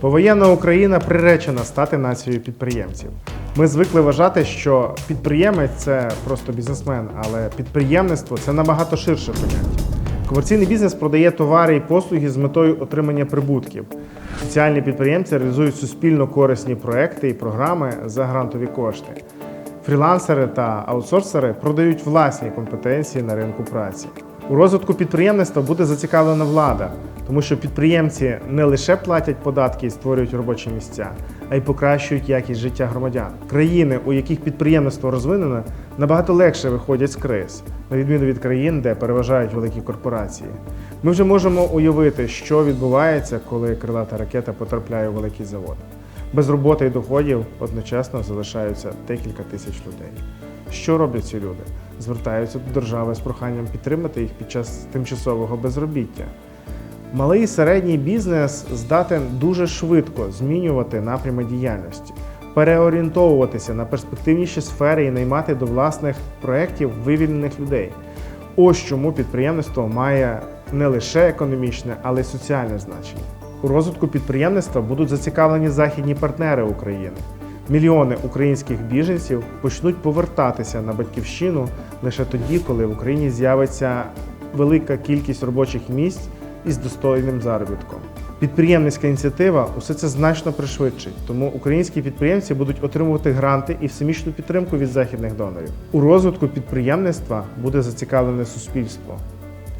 Повоєнна Україна приречена стати нацією підприємців. Ми звикли вважати, що підприємець це просто бізнесмен, але підприємництво це набагато ширше поняття. Комерційний бізнес продає товари і послуги з метою отримання прибутків. Соціальні підприємці реалізують суспільно корисні проекти і програми за грантові кошти. Фрілансери та аутсорсери продають власні компетенції на ринку праці. У розвитку підприємництва буде зацікавлена влада, тому що підприємці не лише платять податки і створюють робочі місця, а й покращують якість життя громадян. Країни, у яких підприємництво розвинене, набагато легше виходять з криз, на відміну від країн, де переважають великі корпорації. Ми вже можемо уявити, що відбувається, коли крилата ракета потрапляє у великий завод. Без роботи і доходів одночасно залишаються декілька тисяч людей. Що роблять ці люди? Звертаються до держави з проханням підтримати їх під час тимчасового безробіття. Малий і середній бізнес здатен дуже швидко змінювати напрями діяльності, переорієнтовуватися на перспективніші сфери і наймати до власних проєктів вивільнених людей. Ось чому підприємництво має не лише економічне, але й соціальне значення. У розвитку підприємництва будуть зацікавлені західні партнери України. Мільйони українських біженців почнуть повертатися на батьківщину лише тоді, коли в Україні з'явиться велика кількість робочих місць із достойним заробітком. Підприємницька ініціатива усе це значно пришвидшить, тому українські підприємці будуть отримувати гранти і всемічну підтримку від західних донорів. У розвитку підприємництва буде зацікавлене суспільство.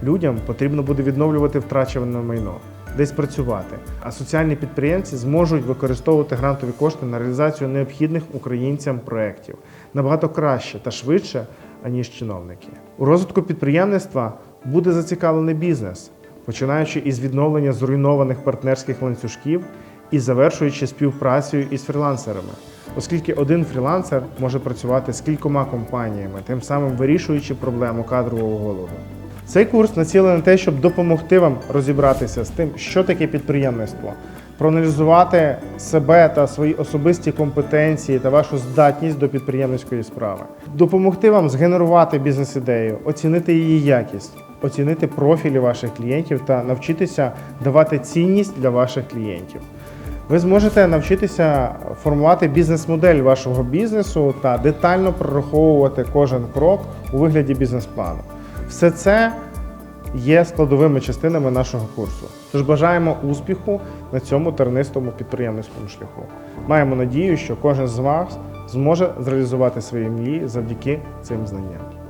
Людям потрібно буде відновлювати втрачене майно, десь працювати, а соціальні підприємці зможуть використовувати грантові кошти на реалізацію необхідних українцям проєктів набагато краще та швидше, аніж чиновники. У розвитку підприємництва буде зацікавлений бізнес, починаючи із відновлення зруйнованих партнерських ланцюжків і завершуючи співпрацею із фрілансерами, оскільки один фрілансер може працювати з кількома компаніями, тим самим вирішуючи проблему кадрового голоду. Цей курс націлений на те, щоб допомогти вам розібратися з тим, що таке підприємництво, проаналізувати себе та свої особисті компетенції та вашу здатність до підприємницької справи, допомогти вам згенерувати бізнес-ідею, оцінити її якість, оцінити профілі ваших клієнтів та навчитися давати цінність для ваших клієнтів. Ви зможете навчитися формувати бізнес-модель вашого бізнесу та детально прораховувати кожен крок у вигляді бізнес-плану. Все це є складовими частинами нашого курсу. Тож бажаємо успіху на цьому тернистому підприємницькому шляху. Маємо надію, що кожен з вас зможе зреалізувати свої мрії завдяки цим знанням.